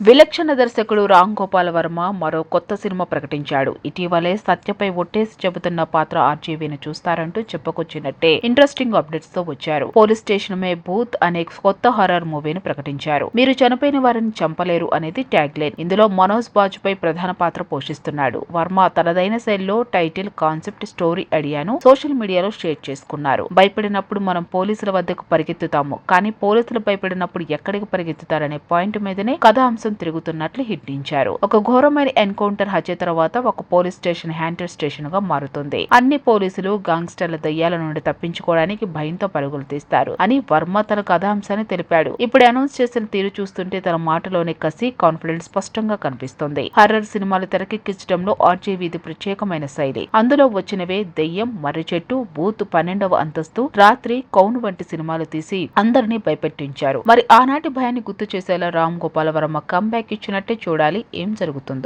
విలక్షణ దర్శకుడు రామ్ గోపాల్ వర్మ మరో కొత్త సినిమా ప్రకటించాడు. ఇటీవలే సత్యపై ఒట్టేసి చెబుతున్న పాత్ర ఆర్జీవీని చూస్తారంటూ చెప్పుకొచ్చినట్టే ఇంట్రెస్టింగ్ అప్డేట్స్తో వచ్చారు. పోలీస్ స్టేషన్ మే బూత్ అనే కొత్త హర్రర్ మూవీని ప్రకటించారు. మీరు చనిపోయిన వారిని చంపలేరు అనేది ట్యాగ్ లైన్. ఇందులో మనోజ్ బాజ్పై ప్రధాన పాత్ర పోషిస్తున్నాడు. వర్మ తనదైన శైలిలో టైటిల్ కాన్సెప్ట్ స్టోరీ ఐడియాను సోషల్ మీడియాలో షేర్ చేసుకున్నారు. భయపడినప్పుడు మనం పోలీసుల వద్దకు పరిగెత్తుతాము. కానీ పోలీసులు భయపడినప్పుడు ఎక్కడికి పరిగెత్తుతారనే పాయింట్ మీదనే కోసం తిరుగుతున్నట్లు హిట్టించారు ఒక ఘోరమైన ఎన్కౌంటర్ హత్య తర్వాత ఒక పోలీస్ స్టేషన్ హ్యాంటర్ స్టేషన్గా మారుతుంది. అన్ని పోలీసులు గాంగ్స్టర్ల దయ్యాల నుండి తప్పించుకోవడానికి భయంతో పరుగులు తీస్తారు అని వర్మ తన కథాంశాన్ని తెలిపాడు. ఇప్పుడు అనౌన్స్ చేసిన తీరు చూస్తుంటే తన మాటలోని కసి కాన్ఫిడెన్స్ స్పష్టంగా కనిపిస్తుంది. హర్రర్ సినిమాలు తెరకెక్కించడంలో ఆర్జీవి ఇది ప్రత్యేకమైన శైలి. అందులో వచ్చినవే దెయ్యం మర్రి చెట్టు బూత్ పన్నెండవ అంతస్తు రాత్రి కౌను వంటి సినిమాలు తీసి అందరినీ భయపెట్టించారు. మరి ఆనాటి భయాన్ని గుర్తు చేసేలా రామ్ గోపాల వర్మ కమ్బ్యాక్ ఇచ్చినట్టే చూడాలి. ఏం జరుగుతుందో.